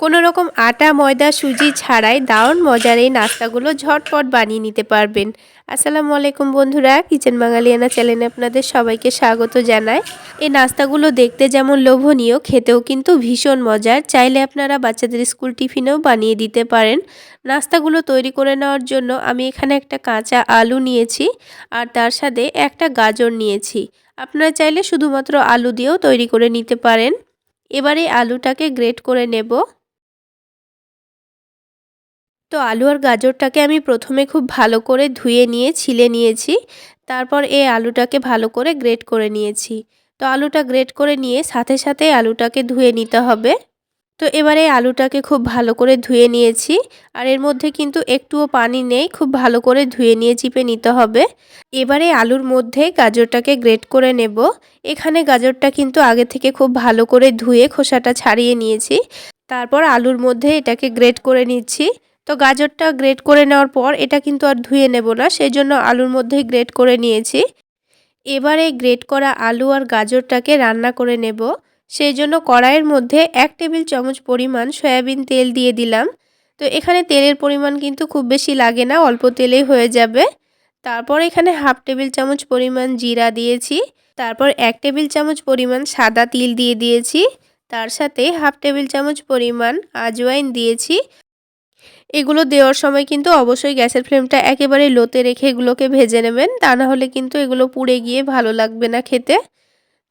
কোনো রকম আটা, ময়দা, সুজি ছাড়াই দারুণ মজার এই নাস্তাগুলো ঝটপট বানিয়ে নিতে পারবেন। আসসালামু আলাইকুম বন্ধুরা, কিচেন বাঙালিয়ানা চ্যানেলে আপনাদের সবাইকে স্বাগত জানাই। এই নাস্তাগুলো দেখতে যেমন লোভনীয়, খেতেও কিন্তু ভীষণ মজার। চাইলে আপনারা বাচ্চাদের স্কুল টিফিনেও বানিয়ে দিতে পারেন। নাস্তাগুলো তৈরি করে নেওয়ার জন্য আমি এখানে একটা কাঁচা আলু নিয়েছি আর তার সাথে একটা গাজর নিয়েছি। আপনারা চাইলে শুধুমাত্র আলু দিয়েও তৈরি করে নিতে পারেন। এবারে আলুটাকে গ্রেট করে নেব। তো আলু আর গাজরটাকে আমি প্রথমে খুব ভালো করে ধুয়ে নিয়ে ছিলে নিয়েছি, তারপর এই আলুটাকে ভালো করে গ্রেট করে নিয়েছি। তো আলুটা গ্রেট করে নিয়ে সাথে সাথে আলুটাকে ধুয়ে নিতে হবে। তো এবারে আলুটাকে খুব ভালো করে ধুয়ে নিয়েছি, আর এর মধ্যে কিন্তু একটুও পানি নেই, খুব ভালো করে ধুয়ে নিয়ে চিপে নিতে হবে। এবারে আলুর মধ্যে গাজরটাকে গ্রেট করে নেব। এখানে গাজরটা কিন্তু আগে থেকে খুব ভালো করে ধুয়ে খোসাটা ছাড়িয়ে নিয়েছি, তারপর আলুর মধ্যে এটাকে গ্রেট করে নিচ্ছি। তো গাজরটা গ্রেট করে নেওয়ার পর এটা কিন্তু আর ধুয়ে নেব না সেই জন্য আলুর মধ্যেই গ্রেট করে নিয়েছি। এবারে গ্রেট করা আলু আর গাজরটাকে রান্না করে নেব। সেই জন্য কড়াইয়ের মধ্যে এক টেবিল চামচ পরিমাণ সয়াবিন তেল দিয়ে দিলাম। তো এখানে তেলের পরিমাণ কিন্তু খুব বেশি লাগে না, অল্প তেলেই হয়ে যাবে। তারপর এখানে হাফ টেবিল চামচ পরিমাণ জিরা দিয়েছি। তারপর এক টেবিল চামচ পরিমাণ সাদা তিল দিয়ে দিয়েছি। তার সাথে হাফ টেবিল চামচ পরিমাণ আজওয়াইন দিয়েছি। এগুলো দেওয়ার সময় কিন্তু অবশ্যই গ্যাসের ফ্লেমটা একেবারে লোতে রেখে এগুলোকে ভেজে নেবেন। তা না হলে কিন্তু এগুলো পুড়ে গিয়ে ভালো লাগবে না খেতে।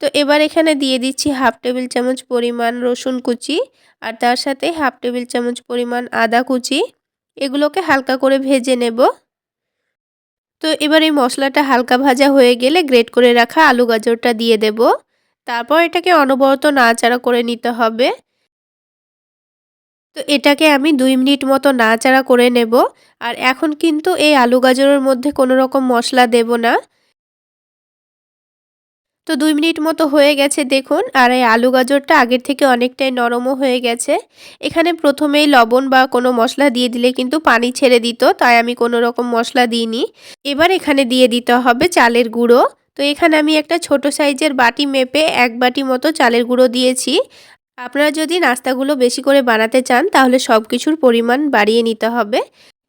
তো এবার এখানে দিয়ে দিচ্ছি হাফ টেবিল চামচ পরিমাণ রসুন কুচি আর তার সাথে হাফ টেবিল চামচ পরিমাণ আদা কুচি। এগুলোকে হালকা করে ভেজে নেব। তো এবার এই মশলাটা হালকা ভাজা হয়ে গেলে গ্রেট করে রাখা আলু গাজরটা দিয়ে দেব। তারপর এটাকে অনবরত নাড়াচাড়া করে নিতে হবে। তো এটাকে আমি দুই মিনিট মতো নাড়াচাড়া করে নেব। আর এখন কিন্তু এই আলু গাজরের মধ্যে কোনো রকম মশলা দেব না। তো দুই মিনিট মতো হয়ে গেছে দেখুন। আর এই আলু গাজরটা আগের থেকে অনেকটাই নরমও হয়ে গেছে। এখানে প্রথমেই লবণ বা কোনো মশলা দিয়ে দিলে কিন্তু পানি ছেড়ে দিত, তাই আমি কোনো রকম মশলা দিইনি। এবার এখানে দিয়ে দিতে হবে চালের গুঁড়ো। তো এখানে আমি একটা ছোট সাইজের বাটি মেপে এক বাটি মতো চালের গুঁড়ো দিয়েছি। আপনারা যদি নাস্তাগুলো বেশি করে বানাতে চান, তাহলে সব কিছুর পরিমাণ বাড়িয়ে নিতে হবে।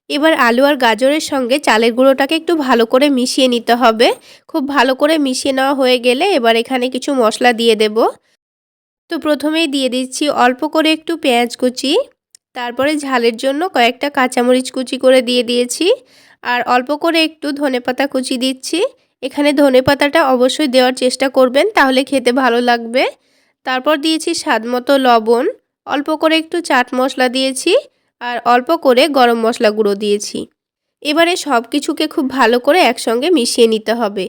এবার আলু আর গাজরের সঙ্গে চালের গুঁড়োটাকে একটু ভালো করে মিশিয়ে নিতে হবে। খুব ভালো করে মিশিয়ে নেওয়া হয়ে গেলে এবার এখানে কিছু মশলা দিয়ে দেব। তো প্রথমেই দিয়ে দিচ্ছি অল্প করে একটু পেঁয়াজ কুচি। তারপরে ঝালের জন্য কয়েকটা কাঁচামরিচ কুচি করে দিয়ে দিয়েছি। আর অল্প করে একটু ধনেপাতা কুচি দিচ্ছি। এখানে ধনেপাতাটা অবশ্যই দেওয়ার চেষ্টা করবেন, তাহলে খেতে ভালো লাগবে। তারপর দিয়েছি স্বাদ মতো লবণ, অল্প করে একটু চাট মশলা দিয়েছি আর অল্প করে গরম মশলা গুঁড়ো দিয়েছি। এবারে সব কিছুকে খুব ভালো করে একসঙ্গে মিশিয়ে নিতে হবে।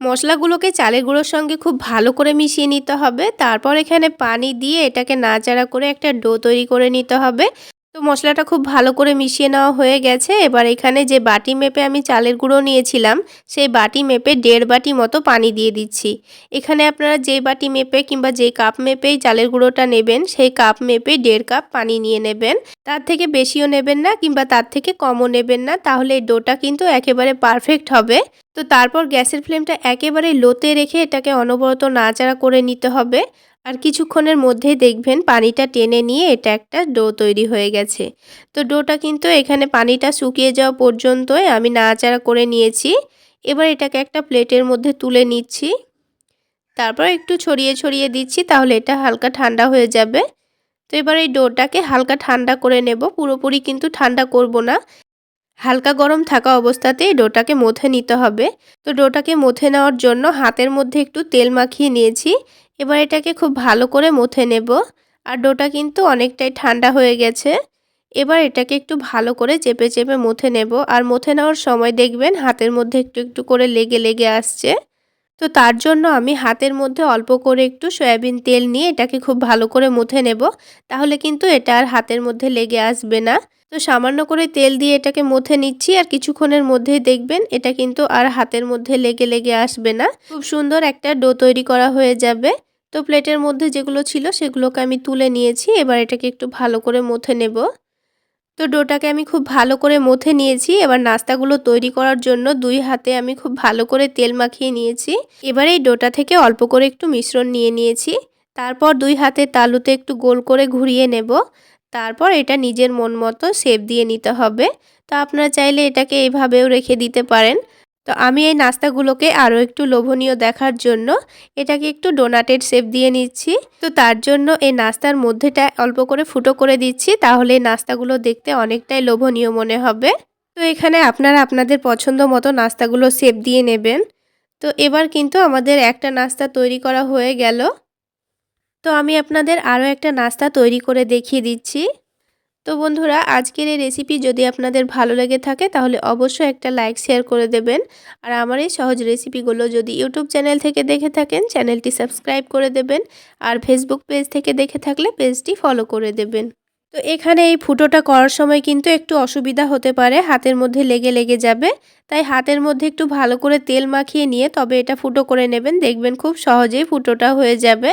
মশলাগুলোকে চালের গুঁড়োর সঙ্গে খুব ভালো করে মিশিয়ে নিতে হবে। তারপর এখানে পানি দিয়ে এটাকে নাচাড়া করে একটা ডো তৈরি করে নিতে হবে। তো মশলাটা খুব ভালো করে মিশিয়ে নেওয়া হয়ে গেছে। এবার এখানে যে বাটি মেপে আমি চালের গুঁড়ো নিয়েছিলাম, সেই বাটি মেপে দেড় বাটি মতো পানি দিয়ে দিচ্ছি। এখানে আপনারা যে বাটি মেপে কিংবা যে কাপ মেপেই চালের গুঁড়োটা নেবেন, সেই কাপ মেপে দেড় কাপ পানি নিয়ে নেবেন। তার থেকে বেশিও নেবেন না কিংবা তার থেকে কমও নেবেন না, তাহলে ডোটা কিন্তু একেবারে পারফেক্ট হবে। তো তারপর গ্যাসের ফ্লেমটা একেবারে লোতে রেখে এটাকে অনবরত নাচাড়া করে নিতে হবে। আর কিছুক্ষণের মধ্যেই দেখবেন পানিটা টেনে নিয়ে এটা একটা ডো তৈরি হয়ে গেছে। তো ডোটা কিন্তু এখানে পানিটা শুকিয়ে যাওয়া পর্যন্তই আমি নাড়াচাড়া করে নিয়েছি। এবার এটাকে একটা প্লেটের মধ্যে তুলে নিচ্ছি। তারপর একটু ছড়িয়ে ছড়িয়ে দিচ্ছি তাহলে এটা হালকা ঠান্ডা হয়ে যাবে। তো এবার এই ডোটাকে হালকা ঠান্ডা করে নেব। পুরোপুরি কিন্তু ঠান্ডা করব না। হালকা গরম থাকা অবস্থাতেই ডোটাকে মথে নিতে হবে। তো ডোটাকে মথে নেওয়ার জন্য হাতের মধ্যে একটু তেল মাখিয়ে নিয়েছি। এবার এটাকে খুব ভালো করে মথে নেব। আর ডোটা কিন্তু অনেকটাই ঠান্ডা হয়ে গেছে। এবার এটাকে একটু ভালো করে চেপে চেপে মথে নেব। আর মথে নেওয়ার সময় দেখবেন হাতের মধ্যে একটু একটু করে লেগে লেগে আসছে। তো তার জন্য আমি হাতের মধ্যে অল্প করে একটু সয়াবিন তেল নিয়ে এটাকে খুব ভালো করে মুথে নেব। তাহলে কিন্তু এটা আর হাতের মধ্যে লেগে আসবে না। তো সামান্য করে তেল দিয়ে এটাকে মুথে নিচ্ছি। আর কিছুক্ষণের মধ্যেই দেখবেন এটা কিন্তু আর হাতের মধ্যে লেগে লেগে আসবে না। খুব সুন্দর একটা ডো তৈরি করা হয়ে যাবে। তো প্লেটের মধ্যে যেগুলো ছিল সেগুলোকে আমি তুলে নিয়েছি। এবার এটাকে একটু ভালো করে মুথে নেব। তো ডোটাকে আমি খুব ভালো করে মথে নিয়েছি। এবার নাস্তাগুলো তৈরি করার জন্য দুই হাতে আমি খুব ভালো করে তেল মাখিয়ে নিয়েছি। এবার এই ডোটা থেকে অল্প করে একটু মিশ্রণ নিয়ে নিয়েছি। তারপর দুই হাতে তালুতে একটু গোল করে ঘুরিয়ে নেব। তারপর এটা নিজের মন মতো শেপ দিয়ে নিতে হবে। তো আপনারা চাইলে এটাকে এইভাবেও রেখে দিতে পারেন। তো আমি এই নাস্তাগুলোকে আরও একটু লোভনীয় দেখার জন্য এটাকে একটু ডোনাটেড শেপ দিয়ে নিচ্ছি। তো তার জন্য এই নাস্তার মধ্যেটা অল্প করে ফুটো করে দিচ্ছি, তাহলে এই নাস্তাগুলো দেখতে অনেকটাই লোভনীয় মনে হবে। তো এখানে আপনারা আপনাদের পছন্দ মতো নাস্তাগুলো শেপ দিয়ে নেবেন। তো এবার কিন্তু আমাদের একটা নাস্তা তৈরি করা হয়ে গেল। তো আমি আপনাদের আরও একটা নাস্তা তৈরি করে দেখিয়ে দিচ্ছি। তো বন্ধুরা, আজকের এই রেসিপি যদি আপনাদের ভালো লেগে থাকে, তাহলে অবশ্যই একটা লাইক শেয়ার করে দেবেন। আর আমার এই সহজ রেসিপিগুলো যদি ইউটিউব চ্যানেল থেকে দেখে থাকেন চ্যানেলটি সাবস্ক্রাইব করে দেবেন। আর ফেসবুক পেজ থেকে দেখে থাকলে পেজটি ফলো করে দেবেন। তো এখানে এই ফুটোটা করার সময় কিন্তু একটু অসুবিধা হতে পারে, হাতের মধ্যে লেগে লেগে যাবে। তাই হাতের মধ্যে একটু ভালো করে তেল মাখিয়ে নিয়ে, তবে এটা ফুটো করে নেবেন। দেখবেন খুব সহজেই ফুটোটা হয়ে যাবে।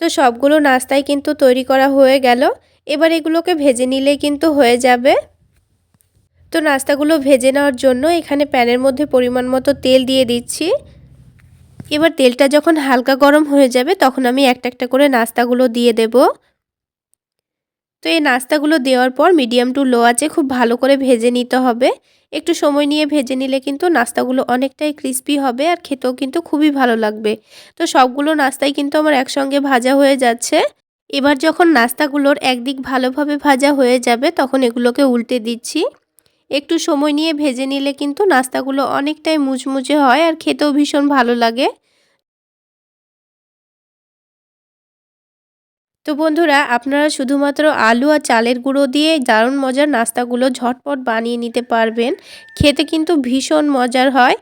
তো সবগুলো নাস্তাই কিন্তু তৈরি করা হয়ে গেল। এবার এগুলোকে ভেজে নিলেই কিন্তু হয়ে যাবে। তো নাস্তাগুলো ভেজে নেওয়ার জন্য এখানে প্যানের মধ্যে পরিমাণ মতো তেল দিয়ে দিচ্ছি। এবার তেলটা যখন হালকা গরম হয়ে যাবে তখন আমি একটা একটা করে নাস্তাগুলো দিয়ে দেব। তো এই নাস্তাগুলো দেওয়ার পর মিডিয়াম টু লো আছে খুব ভালো করে ভেজে নিতে হবে। একটু সময় নিয়ে ভেজে নিলে কিন্তু নাস্তাগুলো অনেকটাই ক্রিস্পি হবে আর খেতেও কিন্তু খুবই ভালো লাগবে। তো সবগুলো নাস্তাই কিন্তু আমার একসঙ্গে ভাজা হয়ে যাচ্ছে। এবার যখন নাস্তাগুলোর একদিক ভালোভাবে ভাজা হয়ে যাবে, তখন এগুলোকে উল্টে দিচ্ছি। একটু সময় নিয়ে ভেজে নিলে কিন্তু নাস্তাগুলো অনেকটাই মুচমুচে হয় আর খেতেও ভীষণ ভালো লাগে। তো বন্ধুরা, আপনারা শুধুমাত্র আলু আর চালের গুঁড়ো দিয়ে দারুণ মজার নাস্তাগুলো ঝটপট বানিয়ে নিতে পারবেন। খেতে কিন্তু ভীষণ মজার হয়।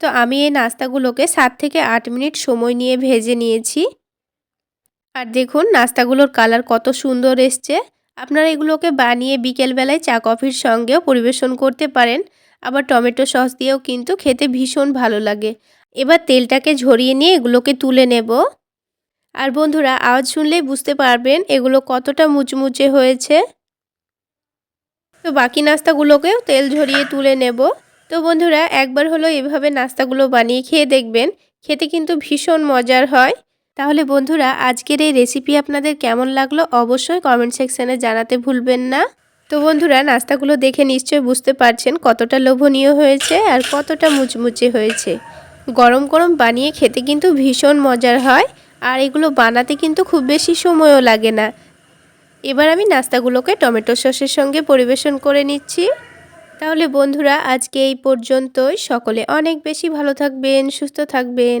তো আমি এই নাস্তাগুলোকে সাত থেকে আট মিনিট সময় নিয়ে ভেজে নিয়েছি। আর দেখুন, নাস্তাগুলোর কালার কত সুন্দর এসছে। আপনারা এগুলোকে বানিয়ে বিকেলবেলায় চা, কফির সঙ্গেও পরিবেশন করতে পারেন। আবার টমেটো সস দিয়েও কিন্তু খেতে ভীষণ ভালো লাগে। এবার তেলটাকে ঝরিয়ে নিয়ে এগুলোকে তুলে নেব। আর বন্ধুরা, আওয়াজ শুনলেই বুঝতে পারবেন এগুলো কতটা মুচমুচে হয়েছে। তো বাকি নাস্তাগুলোকেও তেল ঝরিয়ে তুলে নেব। তো বন্ধুরা, একবার হলো এভাবে নাস্তাগুলো বানিয়ে খেয়ে দেখবেন। খেতে কিন্তু ভীষণ মজার হয়। তাহলে বন্ধুরা, আজকের এই রেসিপি আপনাদের কেমন লাগল অবশ্যই কমেন্ট সেকশানে জানাতে ভুলবেন না। তো বন্ধুরা, নাস্তাগুলো দেখে নিশ্চয়ই বুঝতে পারছেন কতটা লোভনীয় হয়েছে আর কতটা মুচমুচে হয়েছে। গরম গরম বানিয়ে খেতে কিন্তু ভীষণ মজার হয় আর এগুলো বানাতে কিন্তু খুব বেশি সময়ও লাগে না। এবার আমি নাস্তাগুলোকে টমেটো সসের সঙ্গে পরিবেশন করে নিচ্ছি। তাহলে বন্ধুরা, আজকে এই পর্যন্তই। সকলে অনেক বেশি ভালো থাকবেন, সুস্থ থাকবেন।